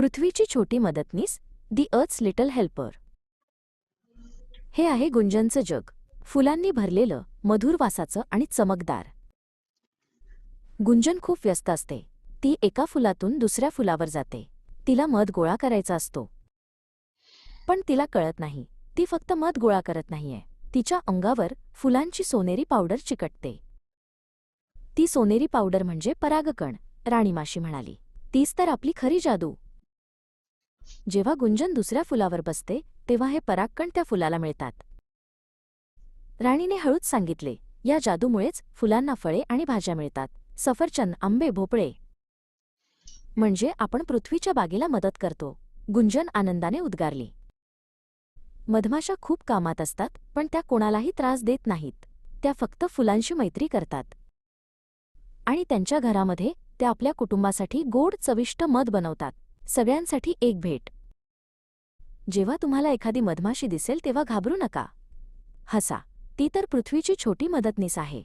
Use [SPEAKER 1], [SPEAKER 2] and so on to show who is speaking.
[SPEAKER 1] पृथ्वीची छोटी मदतनीस दी अर्थ्स लिटल हेल्पर. हे आहे गुंजनचं जग. फुलांनी भरलेलं मधुर वासाचं आणि चमकदार. गुंजन खूप व्यस्त असते. ती एका फुलातून दुसऱ्या फुलावर जाते. तिला मध गोळा करायचा असतो. पण तिला कळत नाही. ती फक्त मध गोळा करत नाहीये. तिच्या अंगावर फुलांची सोनेरी पावडर चिकटते. ती सोनेरी पावडर म्हणजे परागकण राणीमाशी म्हणाली. तीच तर आपली खरी जादू. जेव्हा गुंजन दुसऱ्या फुलावर बसते तेव्हा हे परागकण त्या फुलाला मिळतात. राणीने हळूच सांगितले या जादूमुळेच फुलांना फळे आणि भाज्या मिळतात. सफरचंद आंबे भोपळे. म्हणजे आपण पृथ्वीच्या बागेला मदत करतो. गुंजन आनंदाने उद्गारली. मधमाशा खूप कामात असतात पण त्या कोणालाही त्रास देत नाहीत. त्या फक्त फुलांशी मैत्री करतात. आणि त्यांच्या घरामध्ये त्या आपल्या कुटुंबासाठी गोड चविष्ट मध बनवतात. सगळ्यांसाठी एक भेट. जेव्हा तुम्हाला एखादी मधमाशी दिसेल तेव्हा घाबरू नका. हसा. ती तर पृथ्वीची छोटी मदतनीस आहे.